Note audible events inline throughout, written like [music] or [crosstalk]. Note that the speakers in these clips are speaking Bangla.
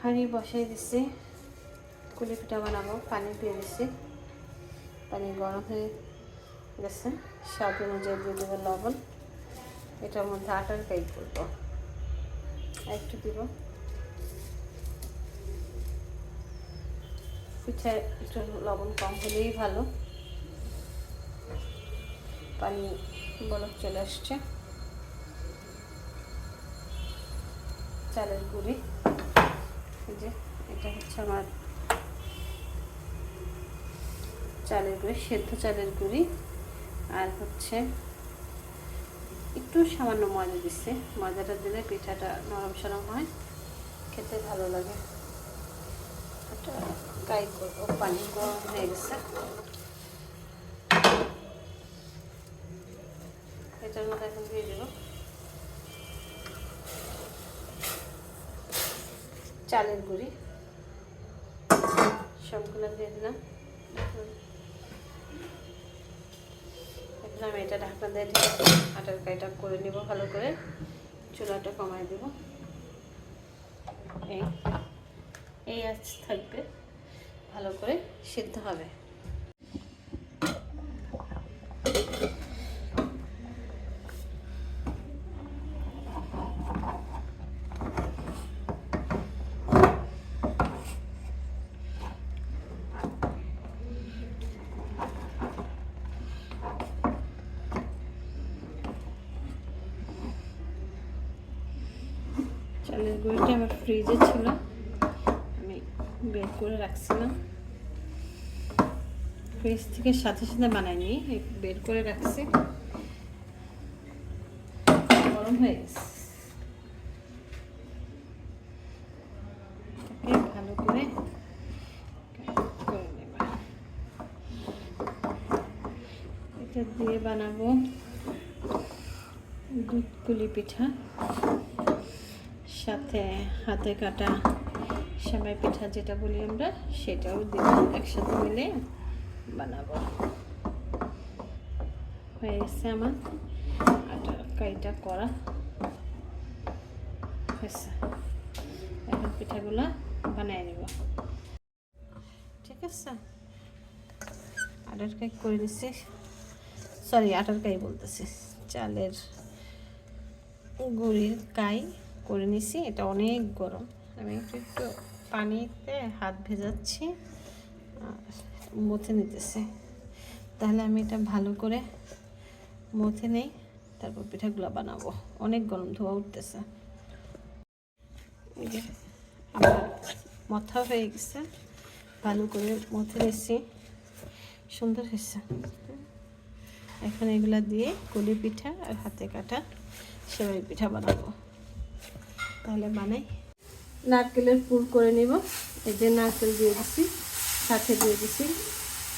হাঁড়ি বসাই দিচ্ছি কুলি পিঠা বানাবো, পানি দিয়ে দিচ্ছি পানি গরম হয়ে গেছে, স্বাদ অনুযায়ী দিয়ে দেবো লবণ। এটার মধ্যে আটার কাই করব একটু দিব। পিঠায় একটু লবণ কম হলেই ভালো। পানি বরফ চলে আসছে। চালের গুঁড়ি। যে, এটা হচ্ছে আমার চালের গুঁড়ি, সেদ্ধ চালের গুঁড়ি। আর হচ্ছে একটু সামান্য ময়দা দিচ্ছে ময়দাটা দিলে পিঠাটা নরম সরম হয়, খেতে ভালো লাগে। এটা গাই করব, পানি গরম হয়ে গেছে। এটার মধ্যে এখন দিয়ে দেবো। চালের গুঁড়ি। সবগুলো দিয়ে দিলাম। এখন আমি এটা ঢাকনা দিয়ে আটার কাইটা করে নিব ভালো করে। চুলাটা কমায় দেব। এই এই আজ থাকবে। ভালো করে সিদ্ধ হবে। গুঁড়িটা আমার ফ্রিজে ছিল। আমি বের করে রাখছিলাম। ফ্রিজ থেকে সাথে সাথে বানাইনি, এই বের করে রাখছি। গরম হয়ে গেছে। ভালো করে এটা দিয়ে বানাবো দুধ কুলি পিঠা। সাথে হাতে কাটা সেমাই পিঠা যেটা বলি আমরা, সেটাও দিব একসাথে মিলে বানাবো। হয়ে গেছে আমার আটা কাইটা করা। হয়েছে। এখন পিঠাগুলো বানিয়ে নিব। ঠিক আছে? আটার কাই করে দিচ্ছি সরি আটার কাই বলতেছি। চালের গুড়ির কাই। করে নিছি, এটা অনেক গরম। আমি একটু একটু পানিতে হাত ভেজাচ্ছি মথে নিতেছি। তাহলে আমি এটা ভালো করে মথে নেই, তারপর পিঠাগুলো বানাবো। অনেক গরম, ধোয়া উঠতেছে। আমার মথা হয়ে গেছে, ভালো করে মথে নিছি। সুন্দর হয়েছে। এখন এগুলা দিয়ে কলি পিঠা আর হাতে কাটা সেবাই পিঠা বানাবো। তাহলে বানাই নারকেলের পুর করে নিব। এই যে নারকেল দিয়ে দিছি, সাথে দিয়ে দিছি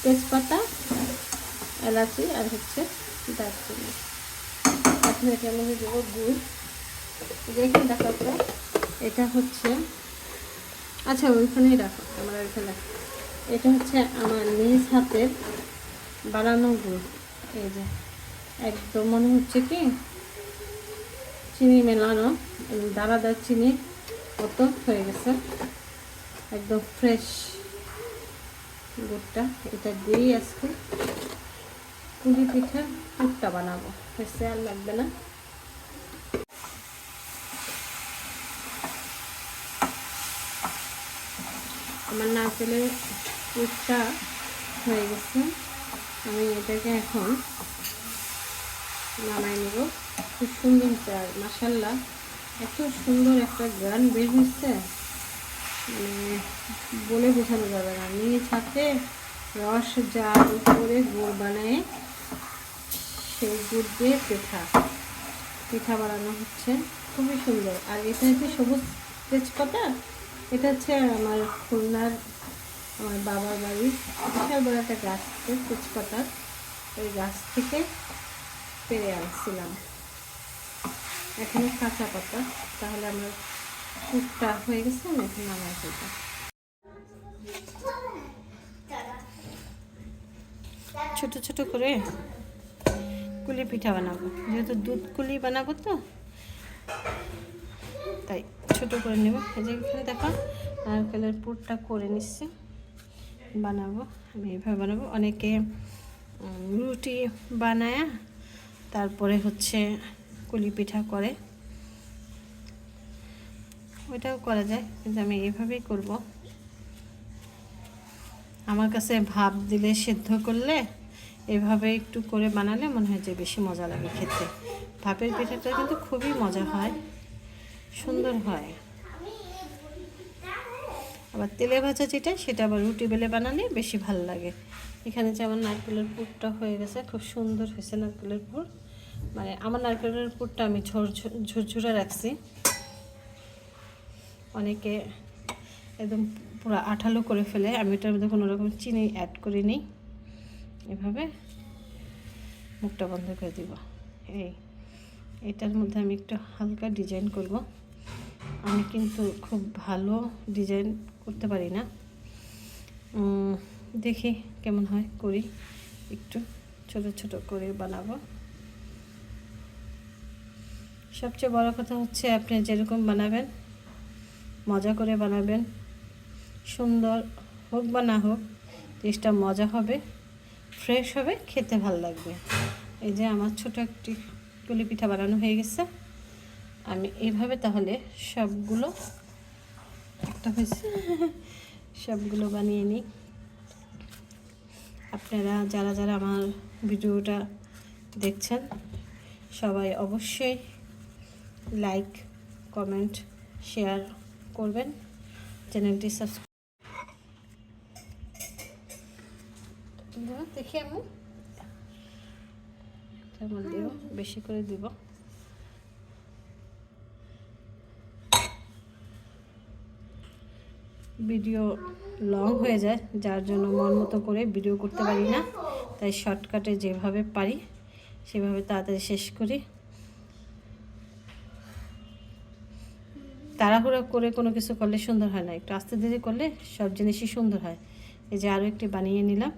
তেজপাতা, এলাচি আর হচ্ছে দারচিনি। এটার মধ্যে দেবো গুড়। দেখে দেখো এটা হচ্ছে আচ্ছা ওইখানেই রাখো, আমার ওইখানে এটা হচ্ছে আমার নিজ হাতের বানানো গুড়। এই যে, একদম মনে হচ্ছে কি, চিনি মেলানো। দানাদার চিনি মতো হয়ে গেছে। একদম ফ্রেশ গুড়টা। এটা দিয়েই আজকে পুলি পিঠা পুরটা বানাবো। হয়েছে আর লাগবে না। আমার না নারকেলের পুরটা হয়ে গেছে। আমি এটাকে এখন নামাই নেব। খুব সুন্দর মাসাল্লাহ এত সুন্দর একটা গান বের হচ্ছে মানে বলে বোঝানো যাবে না। নিজ হাতে রস জাল করে গুড় বানায় সেই গুড় দিয়ে পিঠা। পিঠা বানানো হচ্ছে। খুবই সুন্দর। আর এটা হচ্ছে সবুজ তেজপাতা। এটা হচ্ছে আমার খুলনার আমার বাবার বাড়ির বিশাল বড় একটা গাছ তেজপাতার ওই গাছ থেকে পেরে আনছিলাম। এখানে কাঁচা পাতা। তাহলে আমার কুকটা হয়ে গেছে, আমি এখন নামাই ফেলব। ছোট ছোট করে কুলি পিঠা বানাবো। যেহেতু দুধ কুলি বানাবো তো, তাই ছোট করে নেব। এই যে এখানে দেখো, নারকেলের পুরটা করে নিচ্ছি। বানাবো, আমি এভাবে বানাবো। অনেকে রুটি বানায়, তারপরে হচ্ছে কুলি পিঠা করে। ওইটাও করা যায়, কিন্তু আমি এভাবেই করব। আমার কাছে ভাপ দিলে সিদ্ধ করলে এভাবে একটু করে বানালে মনে হয় যে বেশি মজা লাগে খেতে। ভাপের পিঠাটা কিন্তু খুবই মজা হয়, সুন্দর হয়। আবার তেলে ভাজা যেটা, সেটা আবার রুটি বেলে বানালে বেশি ভালো লাগে। এখানে যে আমার নারকেলের পুরটা হয়ে গেছে, খুব সুন্দর হয়েছে নারকেলের পুর। মানে আমার নারকেলের পুরটা আমি ঝোর রাখছি। অনেকে একদম পুরো আঠালো করে ফেলে, আমি এটার মধ্যে কোনো রকম চিনি অ্যাড করি নিই এভাবে মুখটা বন্ধ করে দিব। এই, এটার মধ্যে আমি একটু হালকা ডিজাইন করব। আমি কিন্তু খুব ভালো ডিজাইন করতে পারি না। দেখি কেমন হয়, করি। একটু ছোট ছোট করে বানাবো। সবচেয়ে বড় কথা হচ্ছে আপনি যেরকম বানাবেন, মজা করে বানাবেন। সুন্দর হোক বা না হোক জিনিসটা মজা হবে ফ্রেশ হবে, খেতে ভালো লাগবে। এই যে আমার ছোট একটি কুলি পিঠা বানানো হয়ে গেছে। আমি এইভাবে তাহলে সবগুলো, একটা হয়েছে, সবগুলো বানিয়ে নিই। আপনারা যারা যারা আমার ভিডিওটা দেখছেন, সবাই অবশ্যই লাইক কমেন্ট শেয়ার করবেন। চ্যানেলটি সাবস্ক্রাইব দেখি আমি। বেশি করে দিব। ভিডিও লং হয়ে যায়, যার জন্য মন মতো করে ভিডিও করতে পারি না। তাই শর্টকাটে যেভাবে পারি, সেভাবে তাড়াতাড়ি শেষ করি। তাড়াহুড়ো করে কোনো কিছু করলে সুন্দর হয় না। একটু আস্তে ধীরে করলে সব জিনিসই সুন্দর হয়। এই যে আরও একটি বানিয়ে নিলাম।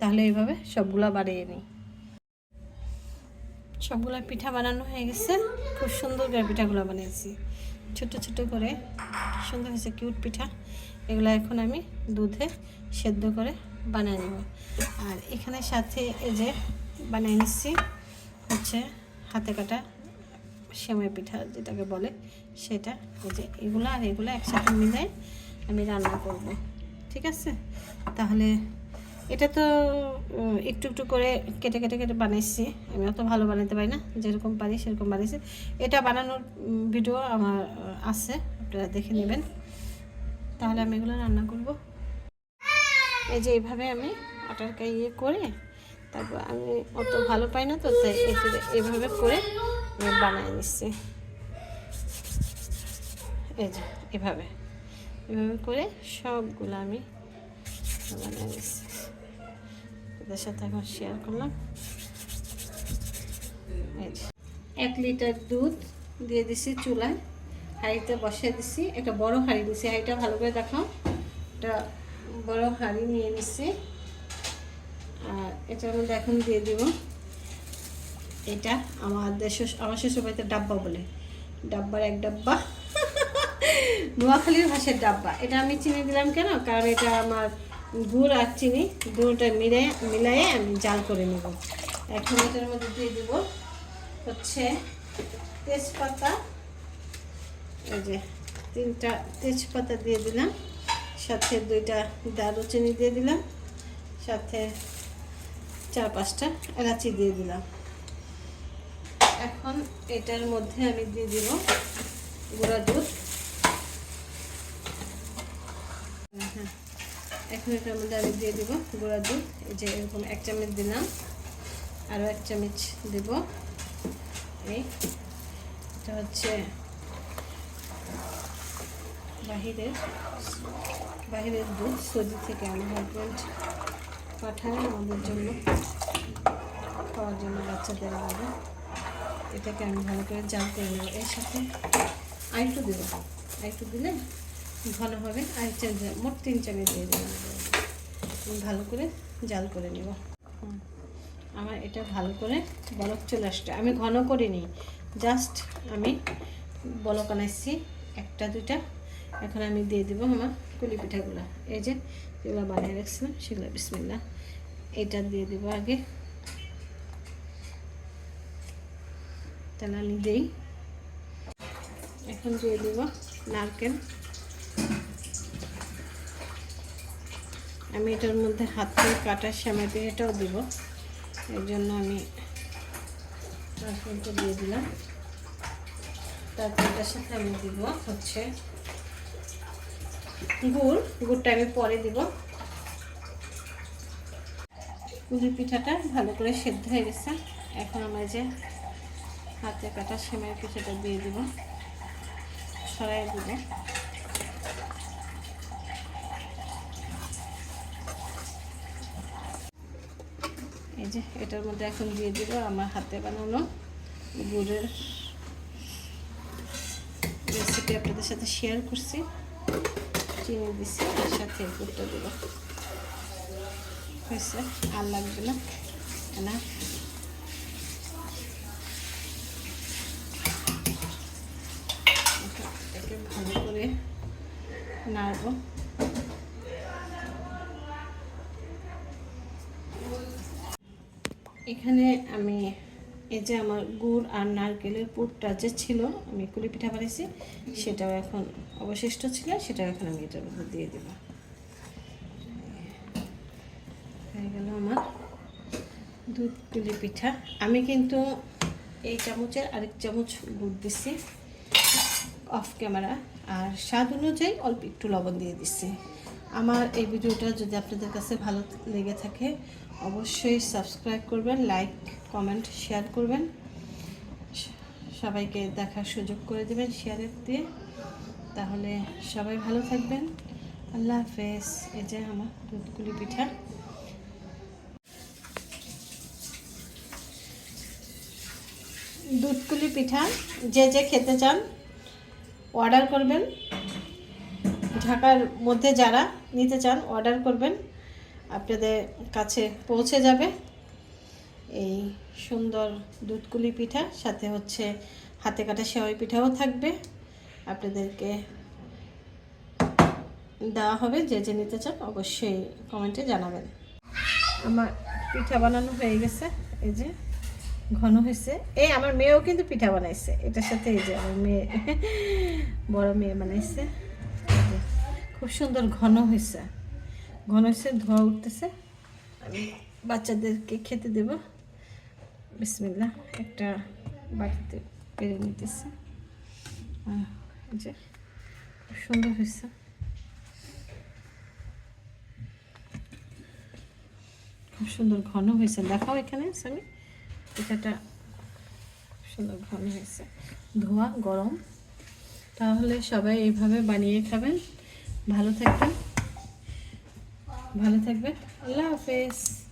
তাহলে এইভাবে সবগুলা বানিয়ে নিই। সবগুলা পিঠা বানানো হয়ে গেছে। খুব সুন্দর করে পিঠাগুলো বানিয়েছি। ছোট ছোট করে। সুন্দর হয়েছে, কিউট পিঠা। এগুলো এখন আমি দুধে সেদ্ধ করে বানিয়ে নেব। আর এখানে সাথে এই যে বানিয়ে নিচ্ছি হচ্ছে হাতে কাটা সেমাই পিঠা যেটাকে বলে, সেটা এই যে এগুলো আর এগুলো একসাথে মিলে আমি রান্না করব। ঠিক আছে? তাহলে এটা তো একটু একটু করে কেটে কেটে কেটে বানাইছি। আমি অত ভালো বানাতে পারি না, যেরকম পারি সেরকম বানিয়েছি এটা বানানোর ভিডিও আমার আছে, আপনারা দেখে নেবেন। তাহলে আমি এগুলো রান্না করব। এই যে এইভাবে আমি আটারটা ইয়ে করে, তারপর আমি অত ভালো পাই না তো, তাই এইভাবে করে বানিয়ে নিচ্ছি। এই যে, এভাবে। এভাবে করে সবগুলো আমি বানিয়ে নিচ্ছি। এদের সাথে এখন শেয়ার করলাম। এই যে, এক লিটার দুধ দিয়ে দিছি চুলায়। হাঁড়িতে বসিয়ে দিছি। একটা বড় হাঁড়ি দিছি। হাঁড়িটা ভালো করে দেখাও একটা বড় হাঁড়ি নিয়ে নিছি। আর এটার মধ্যে এখন দিয়ে দিব এটা আমাদের আমার শ্বশুর বাড়িতে ডাব্বা বলে। ডাব্বার এক ডাব্বা। [laughs] নোয়াখালীর ভাষার ডাব্বা। এটা আমি চিনি দিলাম কেন? কারণ এটা আমার গুড় আর চিনি দুটোটা মিলে মিলাইয়ে আমি জাল করে নেব। এখন এটার মধ্যে দিয়ে দিব। হচ্ছে তেজপাতা। এই যে তিনটা তেজপাতা দিয়ে দিলাম। সাথে দুইটা দারুচিনি দিয়ে দিলাম। সাথে চার পাঁচটা এলাচি দিয়ে দিলাম। এখন এটার মধ্যে আমি দিয়ে দিব গুঁড়া দুধ। হ্যাঁ এখন এটার মধ্যে আমি দিয়ে দিব গুঁড়া দুধ। এই যে এরকম এক চামচ দিলাম, আরও এক চামচ দেব। এই, এটা হচ্ছে বাহিরের বাহিরের দুধ, সৌদি থেকে আমার হাজব্যান্ড পাঠায় আমাদের জন্য, খাওয়ার জন্য বাচ্চাদের আমাদের এটাকে আমি ভালো করে জাল করে নেব। এর সাথে আরেকটু দেবো। আরেকটু দিলে ঘন হবে। আর চামচ মোট তিন চামচ দিয়ে দেবো। আমি ভালো করে জাল করে নেব। আমার এটা ভালো করে বরফ চলে আসছে। আমি ঘন করিনি। জাস্ট আমি বলক আনাইছি, একটা, দুইটা। এখন আমি দিয়ে দেবো আমার কুলি পিঠাগুলো। এই যে যেগুলো বানিয়ে রাখছিলাম সেগুলো বিসমিল্লা এটা দিয়ে দেবো আগে আমি দিই। এখন দিয়ে দিব নারকেল। আমি এটার মধ্যে হাতে কাটা শ্যামাতে এটাও দিব। এর জন্য আমি নারকেলটা দিয়ে দিলাম। তারপর এটার সাথে আমি দিব হচ্ছে গুড়। গুড়টা আমি পরে দিব। পুরি পিঠাটা ভালো করে সেদ্ধ হয়ে গেছে। এখন আমরা যে হাতে কাটা সেমাই পিঠাটা দিয়ে দিব। ছড়াই দিব। এই যে, এটার মধ্যে এখন দিয়ে দিব আমার হাতে বানানো গুড়ের রেসিপি আপনাদের সাথে শেয়ার করছি। চিনি দিছি তার সাথে গুড়টা দিব। হয়েছে, আর লাগবে না। না এটাকে ভালো করে নাড়ব এখানে আমি এই যে আমার গুড় আর নারকেলের পুরটা যে ছিল, আমি কুলি পিঠা বানিয়েছি, সেটাও এখন অবশিষ্ট ছিল, সেটাও এখন আমি এটার মধ্যে দিয়ে দেব। হয়ে গেল আমার দুধ কুলি পিঠা। আমি কিন্তু এই চামচের আরেক চামচ গুড় দিছি। অফ ক্যামেরা আর স্বাদ অনুযায়ী অল্প একটু লবণ দিয়ে দিচ্ছি। আমার এই ভিডিওটা যদি আপনাদের কাছে ভালো লেগে থাকে, অবশ্যই সাবস্ক্রাইব করবেন, লাইক, কমেন্ট, শেয়ার করবেন। সবাইকে দেখার সুযোগ করে দেবেন শেয়ারের দিয়ে। তাহলে সবাই ভালো থাকবেন। আল্লাহ হাফেজ। এই যে আমার দুধগুলি পিঠা। দুধকুলি পিঠা, যে যে খেতে চান অর্ডার করবেন। ঢাকার মধ্যে যারা নিতে চান অর্ডার করবেন। আপনাদের কাছে পৌঁছে যাবে। এই সুন্দর দুধকুলি পিঠা, সাথে হচ্ছে হাতে কাটা সেওয়াই পিঠাও থাকবে। আপনাদেরকে দেওয়া হবে, যে যে নিতে চান, অবশ্যই কমেন্টে জানাবেন। আমার পিঠা বানানো হয়ে গেছে, এই যে। ঘন হয়েছে। এই আমার মেয়েও কিন্তু পিঠা বানাইছে। এটার সাথে এই যে আমার মেয়ে, বড় মেয়ে বানাইছে। খুব সুন্দর ঘন হয়েছে। ঘন হয়েছে, ধোয়া উঠতেছে। আমি বাচ্চাদেরকে খেতে দেব। বিসমিল্লা একটা বাটিতে পেরে নিতেছে। যে, খুব সুন্দর হয়েছে। খুব সুন্দর ঘন হয়েছে। দেখাও এখানে, স্বামী। খুব সুন্দর ঘন হয়েছে। ধোয়া, গরম। তাহলে সবাই এইভাবে বানিয়ে খাবেন। ভালো থাকবেন। ভালো থাকবেন। আল্লাহ হাফেজ।